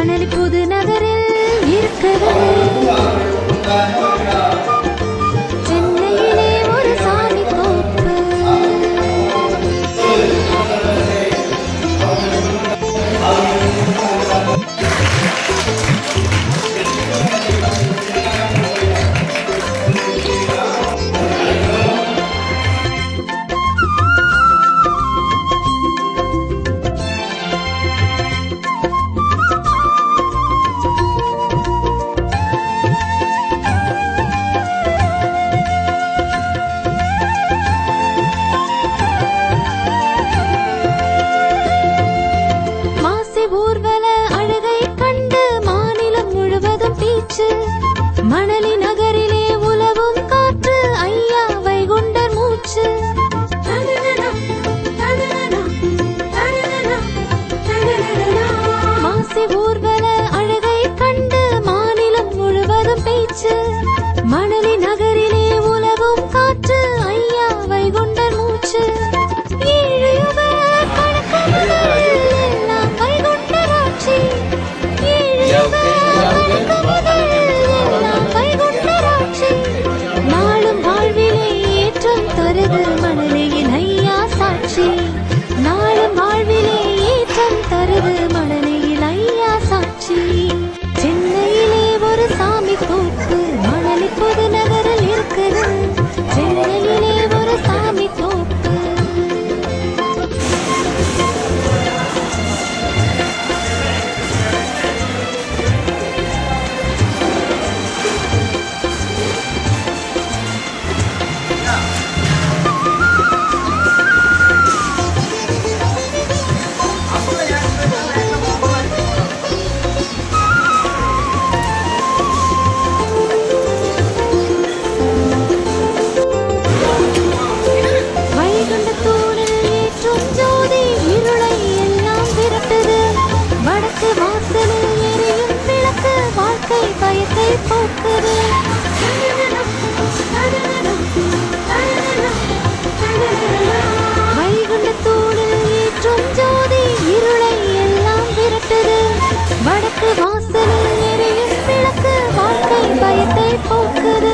வானொலி புது நகரில் இருக்கிறது. ぽる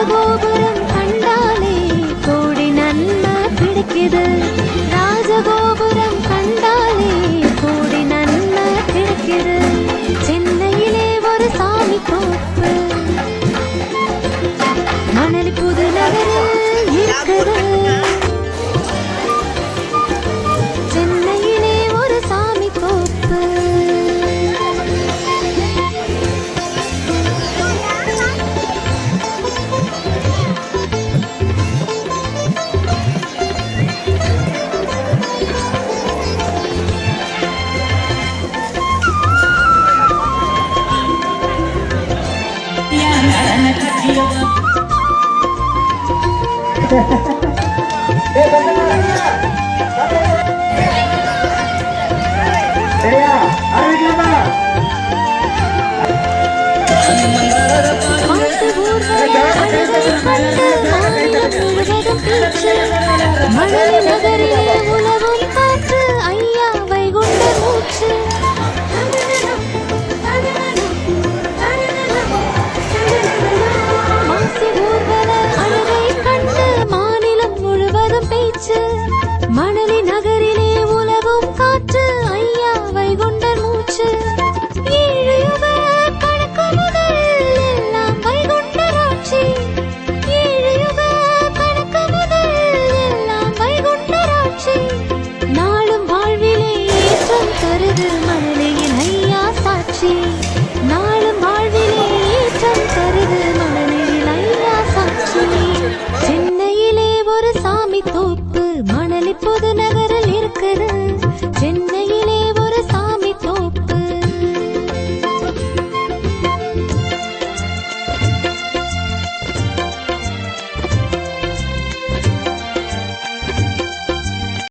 ராஜகோபுரம் கண்டாலே கோடி நன்மை கிடைக்குது. ராஜகோ நகரிலே